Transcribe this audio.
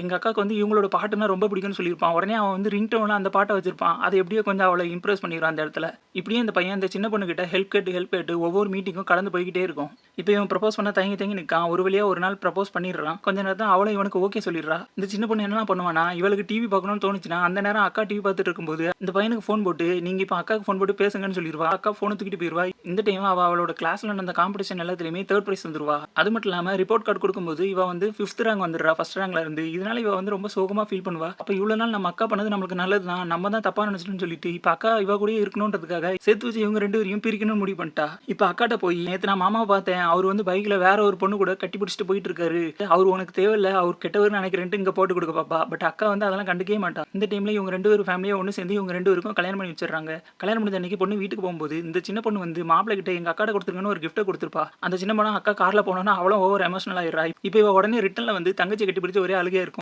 எங்கள் அக்காவுக்கு வந்து இவங்களோட பாட்டுனா ரொம்ப பிடிக்கும்னு சொல்லியிருப்பான். உடனே அவன் வந்து ரிங் டோன்ல அந்த பாட்டை வச்சிருப்பான். அது எப்படியோ கொஞ்சம் அவளை இம்ப்ரெஸ் பண்ணிடுறான் அந்த இடத்துல. இப்படியே இந்த பையன் இந்த சின்ன பொண்ணுக்கிட்ட ஹெல்ப் கேட்டு, ஹெல்ப் கேட்டு ஒவ்வொரு மீட்டிங்கும் கலந்து போய்கிட்டே இருக்கும். இப்போ இவன் ப்ரப்போஸ் பண்ண தங்கி தங்கி நிற்கான் ஒரு வழியாக ஒரு நாள் ப்ரப்போஸ் பண்ணிடுறான். கொஞ்ச நேரத்துல அவளும் இவனுக்கு ஓகே சொல்லிடுறா. இந்த சின்ன பொண்ணு என்னென்ன பண்ணுவானா, இவளுக்கு டிவி பார்க்கணும்னு தோணுச்சுன்னா, அந்த நேரம் அக்கா டிவி பார்த்துட்டு இருக்கும்போது, இந்த பையனுக்கு ஃபோன் போட்டு, நீங்கள் இப்போ அக்காவுக்கு ஃபோன் போட்டு பேசுங்கன்னு சொல்லிடுவா அக்கா ஃபோன் தூக்கிட்டு போயிடுவா இந்த டைம் அவள் அவளோட கிளாஸில் நடந்த காம்படிஷன் எல்லாத்துலேயுமே தேர்ட் ப்ரைஸ் வந்துருவா. அது மட்டும் இல்லாமல் ரிப்போர்ட் கார்டு கொடுக்கும்போது இவன் வந்து ஃபிஃப்த் ரேங்க் வந்துடுறா. ஃபஸ்ட் ரேங்க்ல இருந்து. இதனால இவ வந்து ரொம்ப சோகமா ஃபீல் பண்ணுவா. அப்ப இவ்வளவு நாள் நம்ம அக்கா பண்ணது நம்மளுக்கு நல்லது தான். நம்ம தான் தப்பா நினைச்சிட்டோம்னு சொல்லிட்டு, இப்ப அக்கா இவ கூடயே இருக்கணும்ன்றதுக்காக சேர்த்து வச்சு இவங்க ரெண்டு பேரையும் பிரிக்கணும்னு முடிவு பண்ணிட்டா. இப்ப அக்காட்ட போய், நேத்து நான் மாமா பார்த்தேன். அவர் வந்து பைக்ல வேற ஒரு பொண்ணு கூட கட்டி பிடிச்சிட்டு போயிட்டு இருக்காரு. அவரு உனக்கு தேவையில்ல. அவர் கெட்டவர்னு நினைக்கிறேன்ட்டு இங்க போட்டு கொடுக்க பாப்பா. பட் அக்கா வந்து அதெல்லாம் கண்டுக்கவே மாட்டா. இந்த டைம்ல இவங்க ரெண்டு பேரும் ஃபேமிலியா ஒண்ணு சேர்ந்து இவங்க ரெண்டு பேருக்கும் கல்யாணம் பண்ணி வச்சிடறாங்க கல்யாணம் முடிஞ்ச அன்னைக்கு பொண்ணு வீட்டுக்கு போகும்போது, இந்த சின்ன பொண்ணு வந்து மாப்பிள்ளை கிட்ட எங்க அக்காட்ட கொடுத்துருங்கன்னு ஒரு கிஃப்ட்டை கொடுத்துருப்பா அந்த சின்ன பொண்ணு அக்கா கார்ல போனோனே அவளும் ஓவர் எமோஷனல் ஆயிடுறா. இப்ப இவ உடனே ரிட்டர்ன்ல வந்து தங்கச்சி கட்டி பிடிச்ச ஒரே அழுகையா இருக்கும்.